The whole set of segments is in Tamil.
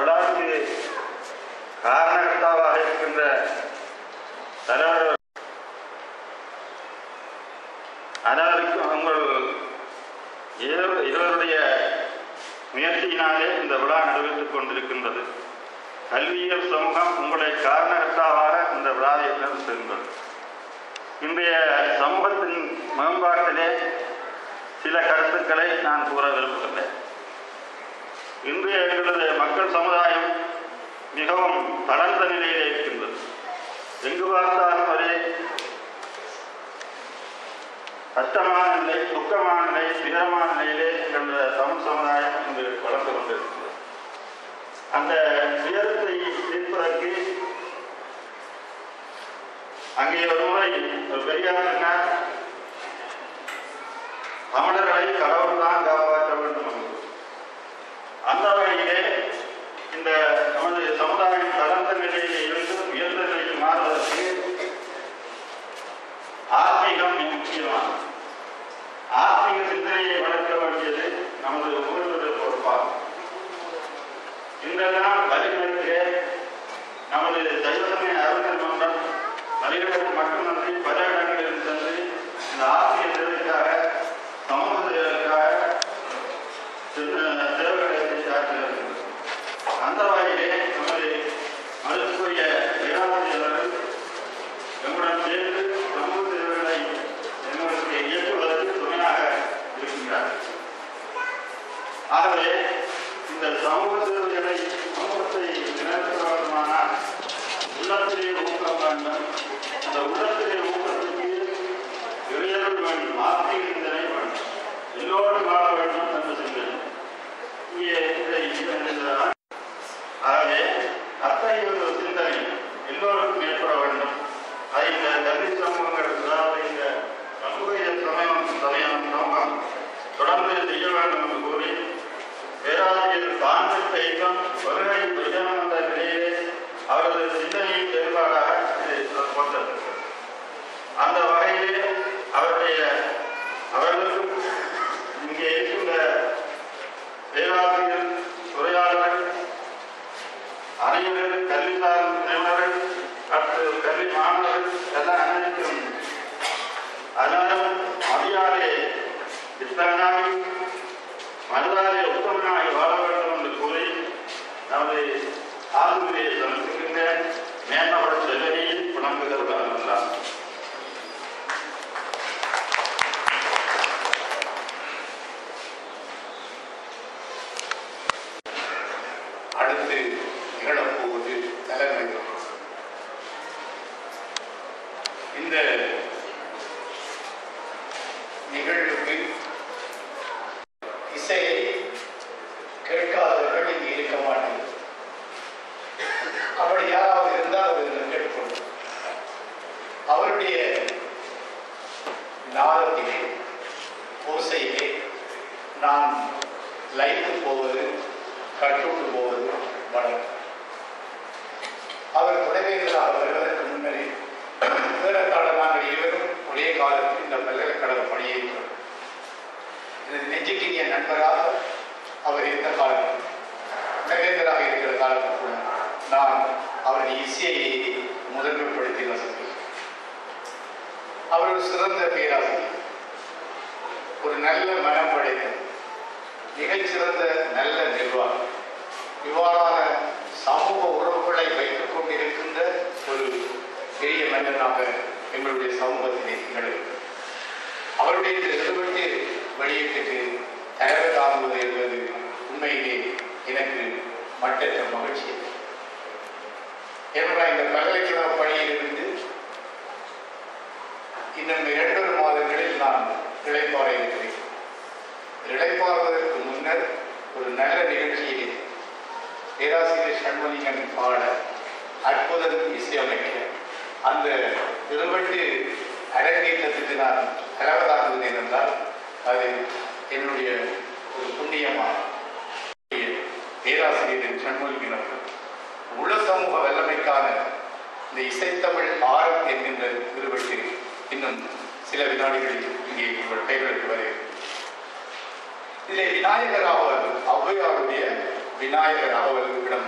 விழாவுக்கு காரணகர்த்தாவாக இருக்கின்ற தலைவர் அனைவருக்கும் உங்கள் இருவருடைய முயற்சியினாலே இந்த விழா நடைபெற்றுக் கொண்டிருக்கின்றது. கல்வியியல் சமூகம் உங்களை காரணகர்த்தாவாக இந்த விழாவை நடத்துகின்றது இன்றைய சமூகத்தின் மேம்பாட்டிலே சில கருத்துக்களை நான் கூற விரும்புகிறேன் இன்றைய எங்களது மக்கள் சமுதாயம் மிகவும் தளர்ந்த நிலையிலே இருக்கின்றது. எங்கு பார்த்தாலும் அதே கஷ்டமான நிலை துக்கமான நிலை துயரமான நிலையிலே எங்களுடைய தமிழ் சமுதாயம் இன்று வளர்ந்து கொண்டிருக்கிறது. அந்த துயரத்தை தீர்ப்பதற்கு அங்கே ஒரு முறை ஒரு பெரியார் சொன்னார் தமிழர்களை கடவுள்தான் காப்பார் இந்த நமது சமுதாயம் தளர்ந்த நிலையில் இருந்து உயர்ந்த நிலையில் மாறுவதற்கு ஆத்மீகம் மிக முக்கியமானது. ஆன்மீக சிந்தனையை வளர்க்க வேண்டியது நமது முழுவதற்கு பொறுப்பாகும். இன்றெல்லாம் வழிகளுக்கு நமது தெய்வசமய அறிஞர் மன்றம் வழிகளுக்கு மட்டுமன்றி பல இடங்களில் சென்று இந்த ஆத்மீக நிலைக்காக அவர் வருவதற்கு முன்னரே ஏறத்தாழ நாங்கள் இருவரும் ஒரே காலத்தில் இந்த பல்கலைக்கழக பணியேற்றோம் எனது நெஞ்சுக்கினிய நண்பராக அவர் இருந்த காலம் துணைவேந்தராக இருக்கிற காலத்துக்குள் நான் அவரது இசையை முதன்மைப்படுத்தி வசதி அவர் ஒரு சிறந்த பேராசிரியர் ஒரு நல்ல மனம் படைத்த மிகச்சிறந்த நல்ல நிர்வாகம் இவ்வாறான சமூக உறவுகளை வைத்துக் கொண்டிருக்கின்ற ஒரு பெரிய மனிதனாக எங்களுடைய சமூகத்திலே திகழ்கிறது அவருடைய இந்த நிறுவனத்தை வெளியீட்டுக்கு தலைவர் என்பது உண்மையிலே எனக்கு மட்டற்ற மகிழ்ச்சி என்னுடைய இந்த பல்கலைக்கழக பணியிலிருந்து இன்னும் இரண்டொரு மாதங்களில் நான் இழைப்பாற இருக்கிறேன். இழைப்பாறுவதற்கு முன்னர் ஒரு நல்ல நிகழ்ச்சியிலே பேராசிரியர் சண்முலிங்கன் பாட அற்புதம் இசையமைக்க அந்த திருவட்டு அரங்கேற்றத்துக்கு நான் தலைவராகுவது என்றால் அது என்னுடைய ஒரு புண்ணியமா பேராசிரியர் சண்முலிங்கன் அவர்கள். உள சமூக வல்லமைக்கான இந்த இசைத்தமிழ் ஆரம் என்கின்ற திருவட்டு இன்னும் சில வினாடிகளில் இங்கே உங்கள் கைகளுக்கு வருகிறது இதில் விநாயகர் ஆவல் ஔவையாருடைய விநாயகர் ஆவலிடம்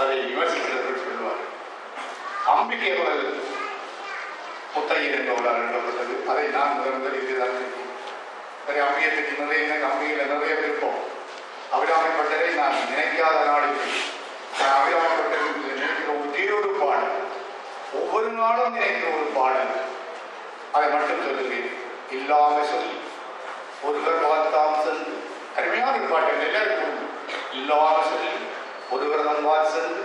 அதை விமர்சிக்கிறவர்கள் சொல்லுவார் அம்பிகை அவர்கள் முத்தையர் என்பவரால் எழுதப்பட்டது அதை நான் முதல் முதல் இதுதான் சரி அம்பிகை பற்றி நிறைய எனக்கு அம்பிகையில் நிறைய விருப்பம் அபிராமிப்பட்டதை நான் நினைக்காத நாளுக்கு நான் அபிராமிப்பட்டதை நினைக்கிற ஒரே ஒரு பாடல் ஒவ்வொரு நாளும் நினைக்கிற ஒரு பாடல் அதை மட்டும் சொல்லுகிறேன் இல்லாம சொல்லி ஒருவர் பார்த்தாம் சென்று அருமையான ஒரு பாட்டு எல்லாருக்கும் இல்லாம சொல்லி ஒருவர் நம்பால் சென்று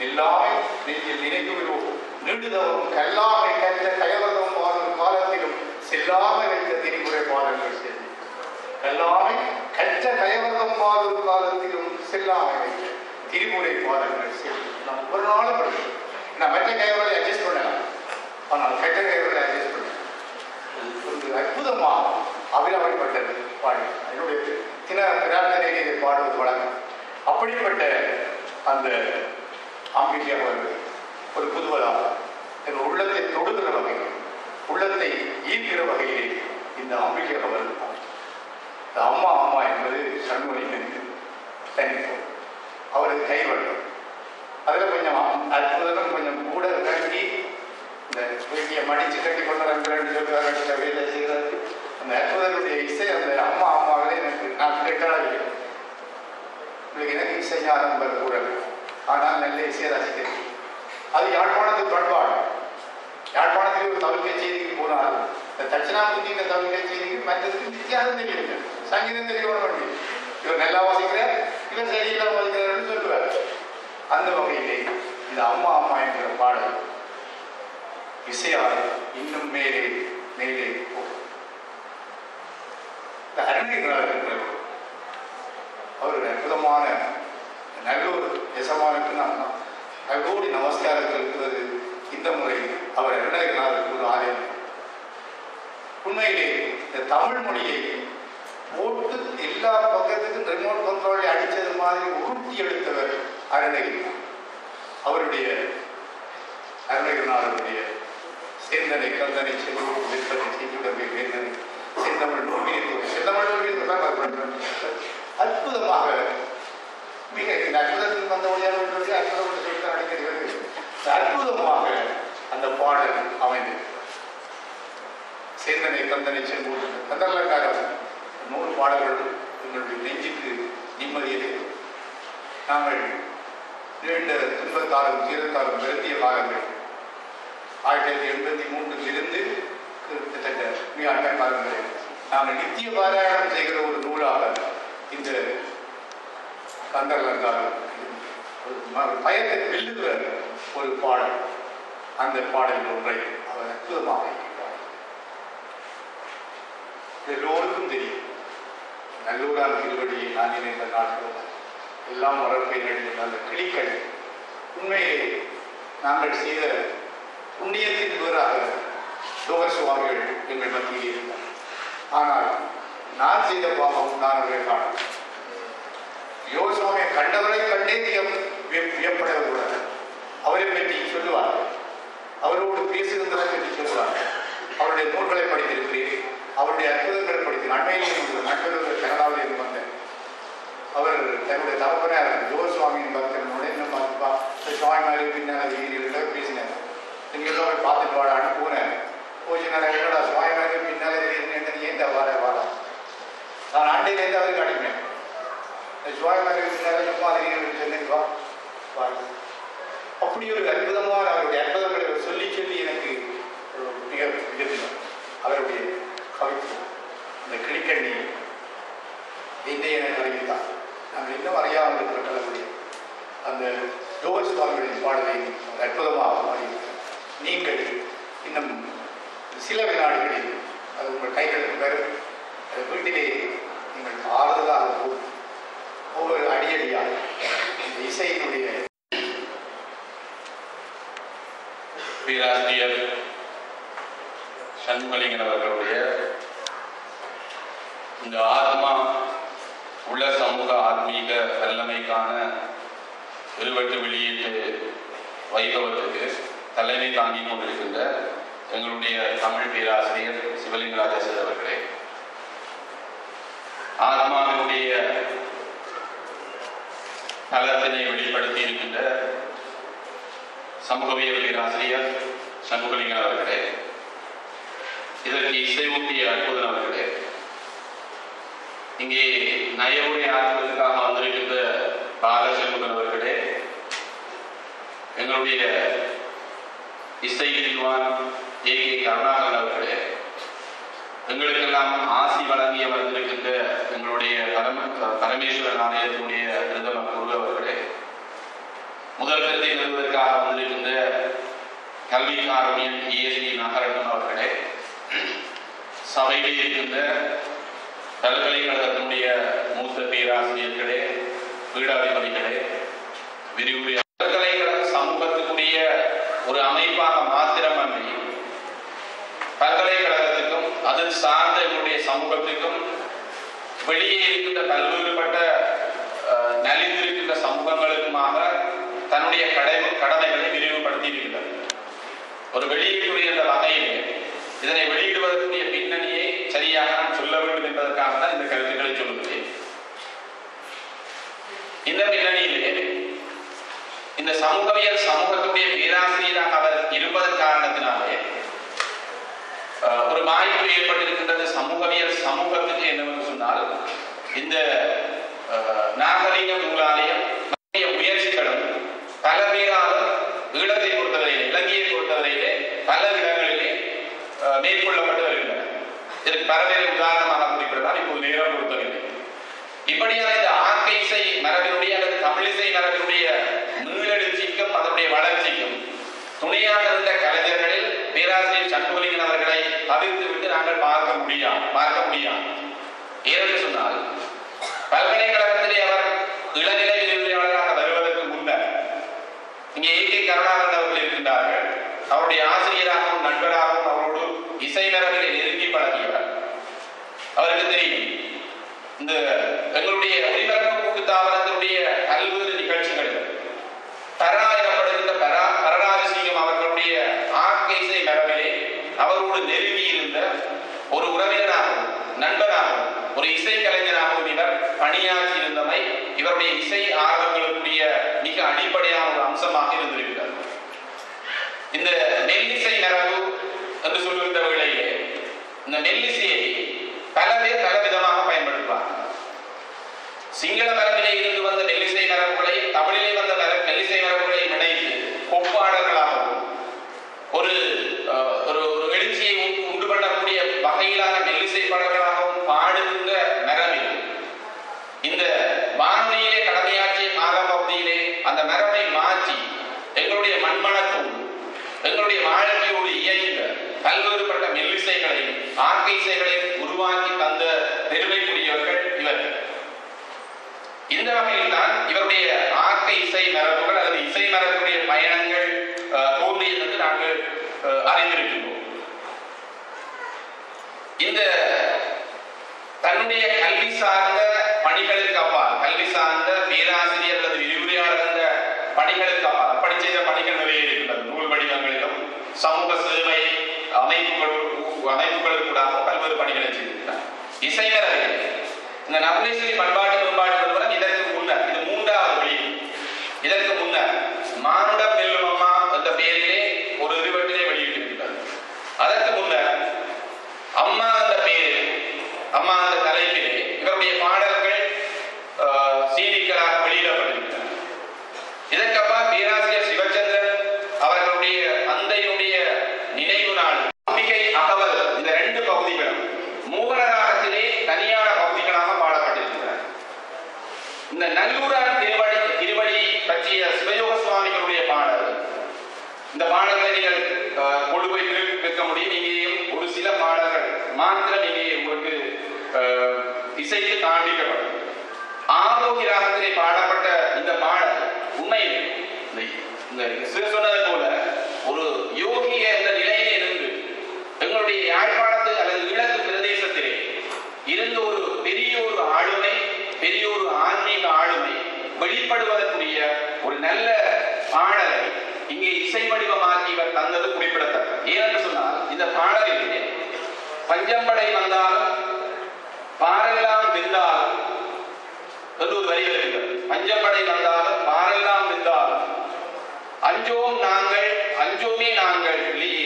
நில்லாமை நெஞ்சில் நினைவு விடுவோம். நீண்டுதவும் கல்லாமை கற்ற கயவரம் வாழும் காலத்திலும் செல்லாமை வைத்த திரிமுறை பாடல்கள் சென்று. கல்லாமை கற்ற கயவரம் வாழும் காலத்திலும் செல்லாமை வைத்த திரிமுறை பாடல்கள் சென்று. நான் ஒரு நாளும் நான் மற்ற கைவரை அட்ஜஸ்ட் பண்ணலாம். ஆனால் கெட்ட கைவரை அட்ஜஸ்ட் பண்ணலாம். ஒரு அற்புதமாக அபிராமிப்பட்டது பாடி என்னுடைய தின பிரார்த்தனையை இதை பாடுவது வழக்கம். அப்படிப்பட்ட அந்த ஆம்பிகை அவர்கள் ஒரு புதுவதாக என் உள்ளத்தை தொடுகிற வகையில் உள்ளத்தை ஈர்க்கிற வகையிலே இந்த ஆம்பிகை அவர் இந்த அம்மா அம்மா என்பது சண்முகனுக்கு தனித்துவம் அவரது கைவழக்கம் அதில் கொஞ்சம் அற்புதம் கொஞ்சம் கூட கட்டி இந்த வீட்டியை மடிச்சு கட்டி கொண்டு ரெண்டு ரெண்டு சொல்லுவாங்க வேலை செய்கிறது அந்த அற்புதனுடைய இசை அந்த அம்மா அம்மாவே எனக்கு நான் கேட்டாலே உங்களுக்கு எனக்கு இசை ஞானம் கூட ஆனால் நல்ல இசையை ரசிக்கிறேன் அது யாழ்ப்பாணத்து பண்பாடு யாழ்ப்பாணத்தில் ஒரு தமிழ் கச்சேரிக்கு போனால் இந்த தட்சிணாமூர்த்தி இந்த தமிழ் கச்சேரிக்கு மற்றதுக்கு வித்தியாசம் தெரியுங்க சங்கீதம் தெரியணும் பண்ணி இவர் நல்லா வாசிக்கிறார் இவர் சரியில்லாம வாசிக்கிறார்னு சொல்லுவார் அந்த வகையிலே இந்த அம்மா அம்மா என்கிற பாடல். இசையால் இன்னும் மேலே மேலே போகும். இந்த அரண்யங்களாக இருக்கிறது. அவர் அற்புதமான நல்ல ஒரு எசமானுக்கு நான் கோடி நமஸ்காரத்தில் செலுத்துவது இந்த முறை அவர் இரண்டாயிரத்தி ஒரு ஆலயம் உண்மையிலே இந்த தமிழ் மொழியை போட்டு எல்லா பக்கத்துக்கும் ரிமோட் கண்ட்ரோலை அடித்தது மாதிரி உருட்டி எடுத்தவர் அருணகிரி. அவருடைய அருணகிரிநாதருடைய சிந்தனை கந்தனை செல்வம் சிந்தனை செய்துடவே வேந்தனை செந்தமிழ் நூலில் செந்தமிழ் அற்புதமாக மிக இந்த அற்புதத்தில் வந்த வழியாக ஒன்றுக்கு அற்புதம் என்று அற்புதமாக அந்த பாடல் அமைந்திருக்கிறது சேந்தனை தந்தனை செம்பூர் தந்தனக்காரர் நூறு பாடல்கள் எங்களுடைய நெஞ்சுக்கு நிம்மதியிலே நாங்கள் நீண்ட துன்பத்தாலும் தீரத்தாலும் நிறுத்திய காலங்கள் ஆயிரத்தி தொள்ளாயிரத்தி எண்பத்தி மூன்றில் இருந்து கிட்டத்தட்ட மிக அண்மை நாங்கள் நித்திய பாராயணம் செய்கிற ஒரு நூலாக இந்த கந்தர்லங்காரம் ஒரு பயத்தை வெல்லுகிற ஒரு பாடல். அந்த பாடல் ஒன்றை அவர் அற்புதமாக எல்லோருக்கும் தெரியும். நல்லூரால் திருவடியை நான் இணைந்த நாட்கள். எல்லாம் வளர்ப்பை அந்த கிளிக்கள் உண்மையிலே நாங்கள் செய்த புண்ணியத்தின் பேராக யோக சுவாமிகள் எங்கள் மத்தியில் இருந்தார் ஆனால் நான் செய்த பாவம் நான் அவர்களை காணும் யோசுவாமியை கண்டவரை கண்டே வியம்- வியம்- கூடாது அவரை பற்றி சொல்லுவார் அவரோடு பேசுகின்றதை பற்றி சொல்லுவார் அவருடைய நூல்களை படித்திருக்கிறேன் அவருடைய அற்புதங்களை படித்தேன் அண்மையிலே நண்பர்கள் கனடாவில் இருந்து வந்தேன் அவர் தன்னுடைய தகப்பனார் யோக சுவாமியின் பக்தனோட என்ன பார்த்துப்பா சுவாமி மாதிரி பின்னால் வீதிகளில் பேசினேன் நீங்கள் எல்லாம் பார்த்துட்டு வாழ போனேன் போச்சு நான் என்னடா சுவாமி மாதிரி பின்னால் என்ன நீ ஏன் நான் ஆண்டையிலேருந்து அவருக்கு அடிப்பேன் இந்த சுவாமி பின்னால் சும்மா அதிகம் சொன்னேன் வா. அப்படி ஒரு அற்புதமான அவருடைய அற்புதங்களை சொல்லி சொல்லி எனக்கு மிக விரும்பினார் அவருடைய கவித்துவம் அந்த கிளிக்கண்ணி இன்றைய எனக்கு அறிவித்தார் நாங்கள் இன்னும் அறியாமல் இருக்கிற அந்த யோக சுவாமியுடைய பாடலை அற்புதமாக மாறி நீங்கள் இன்னும் சில வினாடிகளில் அது உங்கள் கைகளுக்கு வரும் அது வீட்டிலே நீங்கள் ஆறுதலாக போகும் ஒவ்வொரு அடியடியாக இந்த இசையினுடைய பேராசிரியர் சண்முகலிங்கன் அவர்களுடைய இந்த ஆத்மா உள்ள சமூக ஆத்மீக வல்லமைக்கான இருவட்டு வெளியீட்டு வைபவத்துக்கு தலைமை தாங்கி கொண்டிருக்கின்ற எங்களுடைய தமிழ் பேராசிரியர் சிவலிங்கராஜசர் அவர்களே ஆத்மாவினுடைய நலத்தினை வெளிப்படுத்தி இருக்கின்ற சமூகவியல் பேராசிரியர் சண்முகலிங்கன் அவர்களே இதற்கு இசைவூட்டிய அற்புதன் அவர்களே இங்கே நயவுரை ஆற்றுவதற்காக வந்திருக்கின்ற பாலசண்முகன் அவர்களே எங்களுடைய இசை வித்வான் ஏ கே கருணாகரன் அவர்களே எங்களுக்கெல்லாம் ஆசி வழங்கிய வந்திருக்கின்ற எங்களுடைய பரம பரமேஸ்வரன் ஆலயத்தினுடைய பிரதம குரு அவர்களே முதல் கருத்தை நிறுவதற்காக வந்திருக்கின்ற கல்வி காரணியன் இஎஸ்டி நகரட்டும் அவர்களே சபையில் இருக்கின்ற பல்கலைக்கழகத்தினுடைய மூத்த பேராசிரியர்களே பீடாதிபதிகளே விரிவுரை பல்கலைக்கழக சமூகத்துக்குரிய ஒரு அமைப்பாக மாத்திரமன்றி பல்கலைக்கழகத்துக்கும் அது சார்ந்த எங்களுடைய சமூகத்துக்கும் வெளியே இருக்கின்ற பல்வேறுபட்ட நலிந்திருக்கின்ற சமூகங்களுக்குமாக தன்னுடைய கடை கடமைகளை விரிவுபடுத்தி இருக்கின்றது ஒரு வெளியீட்டுடைய என்ற வகையிலே இதனை வெளியிடுவதற்குரிய பின்னணியை சரியாக நான் சொல்ல வேண்டும் என்பதற்காக தான் இந்த கருத்துக்களை சொல்லுகிறேன். இந்த பின்னணியிலே இந்த சமூகவியல் சமூகத்துடைய பேராசிரியராக அவர் இருப்பதன் காரணத்தினாலே ஒரு வாய்ப்பு ஏற்பட்டிருக்கின்றது சமூகவியல் சமூகத்துக்கு என்னவென்று சொன்னால் இந்த நாகரிக நூலாலயம் முயற்சிகளும் பல பேரால் ஈழத்தை பொறுத்தவரையிலே இலங்கையை பொறுத்தவரையிலே பல இடங்களிலே அஹ், மேற்கொள்ளப்பட்டு வருகின்றன. இதற்கு பரவேறு உதாரணமாக குறிப்பிடலாம் இப்போது நேரம் பொறுத்தவரை இப்படியான இந்த ஆக்க இசை மரபினுடைய அல்லது தமிழிசை மரபினுடைய மீளெழுச்சிக்கும் அதனுடைய வளர்ச்சிக்கும் துணையாக இருந்த சண்முகலிங்கன் அவர்களை தவிர்த்து விட்டு நாங்கள் பார்க்க முடியாது பார்க்க முடியாது. ஏனென்று சொன்னால் பல்கலைக்கழகத்திலே அவர் இளநிலை விரிவுரையாளராக வருவதற்கு முன்னர் இங்கே ஏ கே கருணாகரன் அவர்கள் இருக்கின்றார்கள் அவருடைய ஆசிரியராகவும் நண்பராகவும் அவரோடு இசை மரபிலே நெருங்கி பழகியவர் அவருக்கு தெரியும் இந்த எங்களுடைய ஒளிபரப்பு கூட்டுத்தாபனத்தினுடைய பல்வேறு நிகழ்ச்சிகளில் பரா எனப்படுகின்ற பரா பரராஜசிங்கம் அவர்களுடைய ஆக்க இசை மரபிலே அவரோடு நெருங்கி இருந்த ஒரு உறவினராகவும் நண்பராகவும் ஒரு இசை கலைஞராகவும் இவர் பணியாற்றி இருந்தமை இவருடைய இசை ஆர்வங்களுக்குரிய மிக அடிப்படையான ஒரு அம்சமாக இருந்திருக்கிறார் இந்த நெல்லிசை நரம்பு என்று சொல்லுகின்ற வேளையிலே இந்த நெல்லிசையை பல பேர் இந்த தன்னுடைய கல்வி சார்ந்த பணிகளுக்கு அப்பால் கல்வி சார்ந்த பேராசிரியர் அல்லது விரிவுரையாளர் என்ற பணிகளுக்கு அப்பால் அப்படி செய்த பணிகள் நிறைய இருக்கின்றது. நூல் வடிவங்களிலும் சமூக சேவை அமைப்புகள் அமைப்புகளுக்கூடாக பல்வேறு பணிகளை செய்திருக்கிறார். இசைமரபில் இந்த நவநீஸ்வரி பண்பாடு மேம்பாட்டு நிறுவனம் இதற்கு முன்னர் இது மூன்றாவது வெளியீடு இதற்கு முன்னர் மானுடம் வெல்லும் அம்மா என்ற பெயரிலே ஒரு இருவட்டிலே வெளியிட்டிருக்கிறது அதற்கு முன்னர் அம்மா என்ற பெயரில் அம்மா என்ற தலைப்பிலே இவருடைய பாடல்கள் ஆஹ், சீடிக்களாக வெளியிடப்பட்டிருக்கின்றன இதற்கப்பா பேராசிரியர் சிவச்சந்திரன் அவர்களுடைய தந்தையினுடைய நினைவு நாள் அம்பிகை அகவல் இந்த ரெண்டு பகுதிகளும் மூவராகத்திலே தனியான பகுதிகளாக பாடப்பட்டிருக்கின்றன இந்த நல்லூரான் திருவடி திருவடி பற்றிய சிவயோக சுவாமிகளுடைய பாடல் இந்த பாடல்களை நீங்கள் அஹ், கொண்டு போய் கேட்க- கேட்க முடியும் இங்கேயும் ஒரு சில பாடல்கள் மாத்திரம் இங்கே உங்களுக்கு அஹ், இசைக்கு காண்பிக்கப்படும் ஆரோக்கிய ராகத்திலே பாடப்பட்ட இந்த பாடல் உண்மையில் இந்த சொன்னதை போல ஒரு யோகிய இந்த நிலையிலே இருந்து எங்களுடைய யாழ்ப்பாணத்து அல்லது ஈழத்து பிரதேசத்திலே இருந்த ஒரு பெரிய ஒரு ஆளுமை பெரிய ஒரு ஆன்மீக ஆளுமை வெளிப்படுவதற்குரிய ஒரு நல்ல பாடலை இங்கே இசை வடிவமாக்கி இவர் தந்தது குறிப்பிடத்தக்கது. ஏனென்று சொன்னால் இந்த பாடலிலே பஞ்சம்படை வந்தால் பாரெல்லாம் வெந்தாலும் என்று ஒரு வரி பஞ்சப்படை வந்தாலும் பாரெல்லாம் வெந்தாலும் அஞ்சோம் நாங்கள் அஞ்சோமே நாங்கள் வெளியே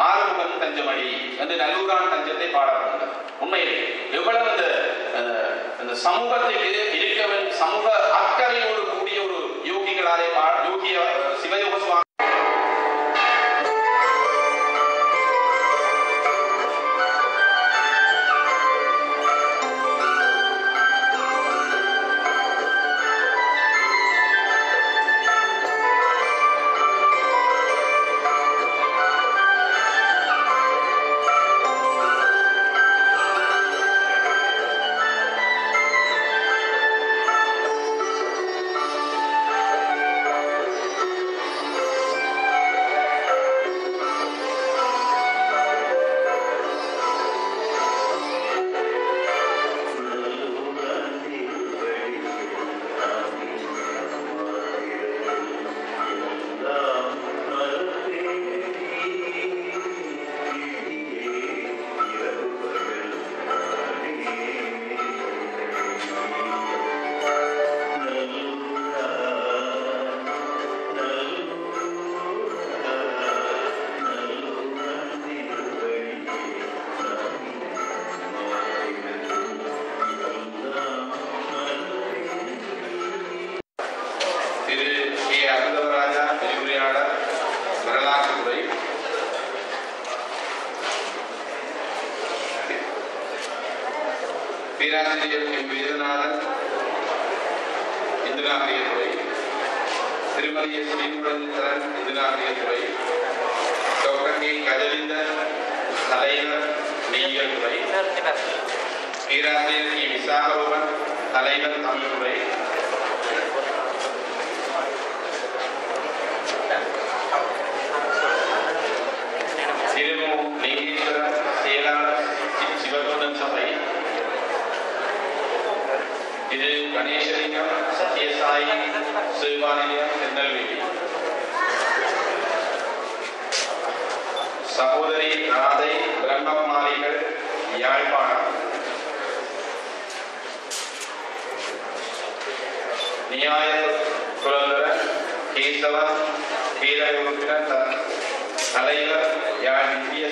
ஆறுமுகம் தஞ்சமடி என்று நல்லூரான் தஞ்சத்தை பாடப்படுகிறது உண்மையிலே எவ்வளவு இந்த இந்த அந்த சமூகத்துக்கு இருக்க சமூக அக்கறையோடு கூடிய ஒரு யோகிகளாலே பா- யோகிய பேராசிரியர் ஸ்ரீ விசாகரூபன் தலைவர் தமிழ்முறை திருமு லிங்கேஸ்வரர் செயலாளர் சி- சபை. இது கணேசலிங்கம் சத்யசாயி சிவாலயம் திருநெல்வேலி சகோதரி ராதை பிரம்மகுமாரிகள் யாழ்ப்பாணம். න්‍යාය சுதந்திர ஹீசவ வீரயுக்த தலைவர் யார் இந்திய